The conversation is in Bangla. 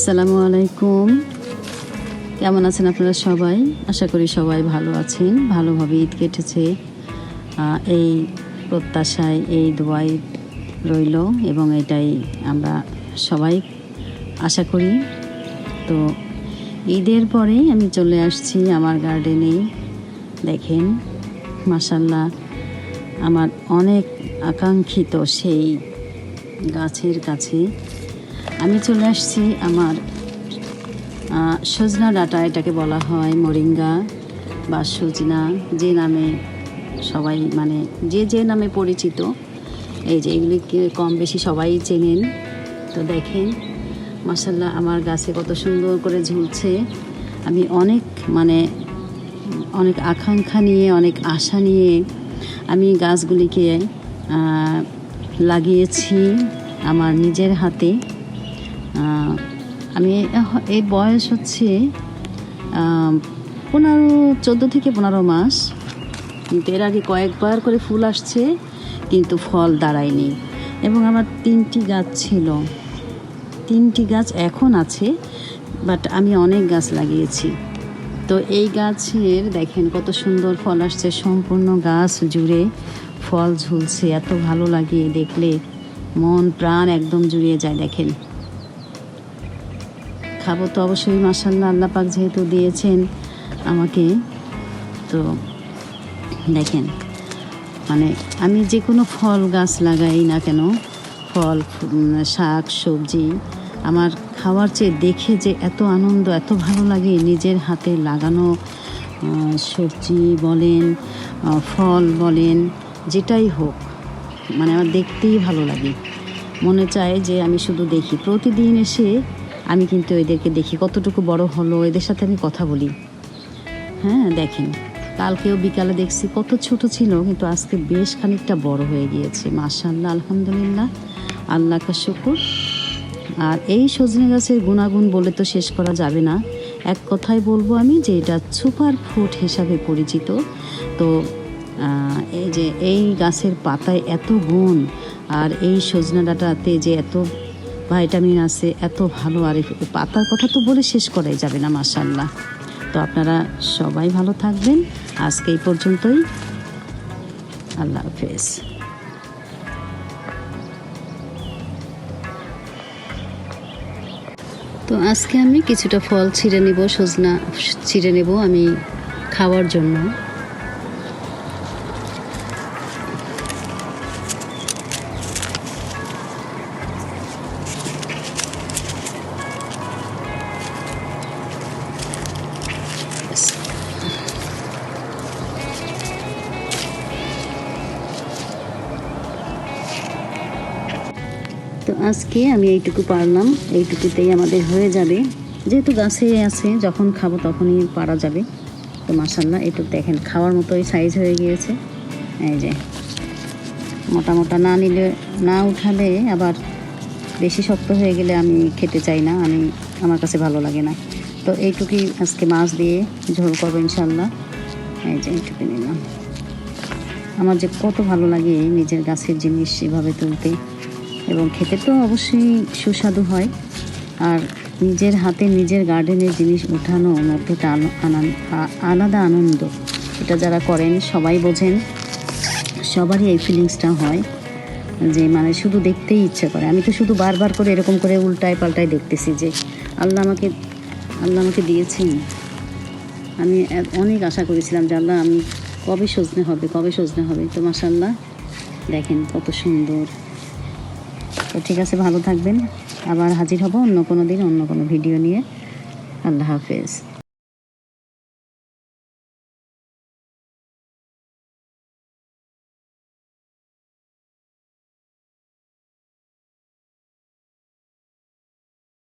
আসসালামু আলাইকুম। কেমন আছেন আপনারা সবাই? আশা করি সবাই ভালো আছেন। ভালোভাবে ঈদ কেটেছে। এই প্রত্যাশায় এই দোয়াই রইল এবং এটাই আমরা সবাই আশা করি। তো ঈদের পরে আমি চলে আসছি আমার গার্ডেনে দেখেন মাসাল্লাহ আমার অনেক আকাঙ্ক্ষিত সেই গাছের কাছে। আমি চলে আসছি আমার সজনা ডাটা, এটাকে বলা হয় মরিঙ্গা বা সজনা, যে নামে সবাই মানে যে যে নামে পরিচিত। এই যে এগুলিকে কম বেশি সবাই চেনেন। তো দেখেন মাসাল্লাহ আমার গাছে কত সুন্দর করে ঝুলছে। আমি অনেক মানে অনেক আকাঙ্ক্ষা নিয়ে, অনেক আশা নিয়ে আমি গাছগুলিকে লাগিয়েছি আমার নিজের হাতে। আমি এই বয়স হচ্ছে পনেরো, চোদ্দ থেকে পনেরো মাস। কিন্তু এর আগে কয়েকবার করে ফুল আসছে, কিন্তু ফল দাঁড়ায়নি। এবং আমার তিনটি গাছ ছিল। তিনটি গাছ এখন আছে, বাট আমি অনেক গাছ লাগিয়েছি। তো এই গাছের, দেখেন কত সুন্দর ফল আসছে, সম্পূর্ণ গাছ জুড়ে ফল ঝুলছে। এত ভালো লাগে দেখলে, মন, প্রাণ একদম জুড়িয়ে যায়, দেখেন। খাব তো অবশ্যই মাসাল্লাহ আল্লাহ পাক যেহেতু দিয়েছেন আমাকে। তো দেখেন মানে আমি যে কোনো ফল গাছ লাগাই না কেন, ফল শাক, সবজি, আমার খাওয়ার চেয়ে দেখে যে এত আনন্দ, এত ভালো লাগে নিজের হাতে লাগানো সবজি বলেন ফল বলেন, যেটাই হোক মানে আমার দেখতেই ভালো লাগে। মনে চায় যে আমি শুধু দেখি। প্রতিদিন এসে আমি কিন্তু এদেরকে দেখি কতটুকু বড় হলো, এদের সাথে আমি কথা বলি। হ্যাঁ দেখেন, কালকেও বিকালে দেখছি কত ছোট ছিল, কিন্তু আজকে বেশ খানিকটা বড় হয়ে গিয়েছে। মাশাল্লাহ আলহামদুলিল্লাহ আল্লাহ শুকুর। আর এই সজনে গাছের গুণাগুণ বলে তো শেষ করা যাবে না। এক কথায় বলব আমি যে এটা সুপার ফুড হিসাবে পরিচিত। তো এই যে এই গাছের পাতায় এত গুণ, আর এই সজনা ডাঁটাতে যে এত ভাইটামিন আছে, এত ভালো আর পাতার কথা তো বলে শেষ করাই যাবে না মাশাল্লাহ তো আপনারা সবাই ভালো থাকবেন। আজকে এই পর্যন্তই। আল্লাহ হাফেজ। তো আজকে আমি কিছুটা ফল ছিঁড়ে নেব, সজনা ছিঁড়ে নেব আমি খাওয়ার জন্য। তো আজকে আমি এইটুকু পারলাম, এইটুকুতেই আমাদের হয়ে যাবে। যেহেতু গাছে আছে, যখন খাব তখনই পারা যাবে। তো মাসাল্লাহ একটু দেখেন, খাওয়ার মতোই সাইজ হয়ে গিয়েছে। এই যে, মোটা মোটা না নিলে, না উঠালে আবার বেশি শক্ত হয়ে গেলে আমি খেতে চাই না, আমি, আমার কাছে ভালো লাগে না। তো এইটুকুই আজকে মাছ দিয়ে ঝোল করব ইনশাল্লাহ এই যে এইটুকু নিলাম। আমার যে কত ভালো লাগে নিজের গাছের জিনিস এভাবে তুলতে। এবং খেতে তো অবশ্যই সুস্বাদু হয়। আর নিজের হাতে নিজের গার্ডেনের জিনিস উঠানো মধ্যে আলাদা আনন্দ। এটা যারা করেন সবাই বোঝেন। সবারই এই ফিলিংসটা হয় যে মানে শুধু দেখতেই ইচ্ছে করে। আমি তো শুধু বারবার করে এরকম করে উল্টায় পাল্টায় দেখতেছি যে আল্লাহ আমাকে আল্লাহ আমাকে দিয়েছেন। আমি অনেক আশা করেছিলাম যে আল্লাহ আমি কবে সজনে হবে, কবে সজনে হবে। তো মাসাল্লাহ দেখেন কত সুন্দর। তো ঠিক আছে, ভালো থাকবেন। আবার হাজির হব অন্য কোনো দিন, অন্য কোনো ভিডিও নিয়ে। আল্লাহ হাফেজ।